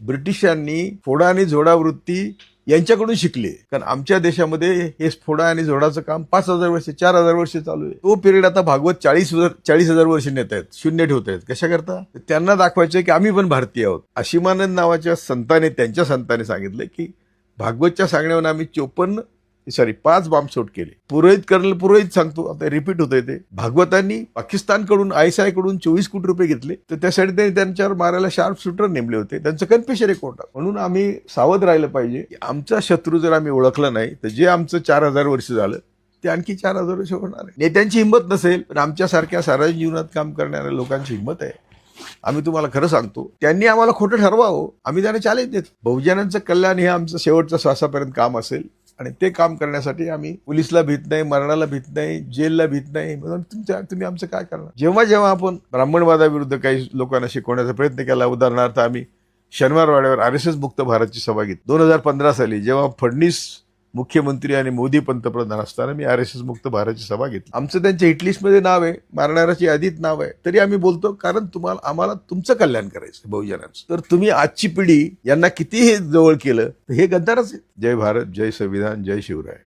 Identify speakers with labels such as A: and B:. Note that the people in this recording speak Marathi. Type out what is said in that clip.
A: ब्रिटिशांनी फोडा आणि झोडा वृत्ती यांच्याकडून शिकले. कारण आमच्या देशामध्ये हे स्फोडा आणि झोडाचं काम पाच हजार वर्ष चार हजार वर्ष चालू आहे. तो पिरियड आता भागवत चाळीस हजार चाळीस हजार वर्ष नेत आहेत शून्य ठेवत आहेत. कशा करता त्यांना दाखवायचं की आम्ही पण भारतीय आहोत. अशिमानंद नावाच्या संताने त्यांच्या संताने सांगितलं की भागवतच्या सांगण्यावर आम्ही चोपन्न सॉरी पाच बॉम्बस्फोट केले. पुरोहित कर्नल पुरोहित सांगतो आता रिपीट होतंय ते. भागवतांनी पाकिस्तानकडून आयकडून चोवीस कोटी रुपये घेतले. तर त्यासाठी त्यांनी त्यांच्यावर मारायला शार्प शूटर नेमले होते. त्यांचं कन्फेशन रेकॉर्ड म्हणून आम्ही सावध राहिलं पाहिजे. आमचा शत्रू जर आम्ही ओळखला नाही तर जे आमचं चार हजार वर्ष झालं ते आणखी चार हजार वर्ष होणार आहे. नेत्यांची हिंमत नसेल पण आमच्यासारख्या सार्वजनिक जीवनात काम करणाऱ्या लोकांची हिंमत आहे. आम्ही तुम्हाला खरं सांगतो त्यांनी आम्हाला खोटं ठरवावं. आम्ही त्यांना चॅलेंज देतो. बहुजनांचं कल्याण हे आमचं शेवटचं श्वासापर्यंत काम असेल. आणि ते काम करण्यासाठी आम्ही पोलिसला भीत नाही मरणाला भीत नाही जेलला भीत नाही. म्हणून तुमच्या तुम्ही आमचं काय करणार? जेव्हा जेव्हा आपण ब्राह्मणवादाविरुद्ध काही लोकांना शिकवण्याचा प्रयत्न केला उदाहरणार्थ आम्ही शनिवारवाड्यावर आर एस एस मुक्त भारतची सभा घेतली. दोन हजार पंधरा साली जेव्हा फडणीस मुख्यमंत्री आणि मोदी पंतप्रधान असताना मी आर एस एस मुक्त भारतची सभा घेतली. आमचं त्यांच्या हिटलिस्टमध्ये नाव आहे मारणाऱ्याची यादीत नाव आहे. तरी आम्ही बोलतो कारण तुम्हाला आम्हाला तुमचं कल्याण करायचं बहुजनांचं. तर तुम्ही आजची पिढी यांना कितीही जवळ केलं तर हे गद्दारच आहे जय भारत जय संविधान जय शिवराय.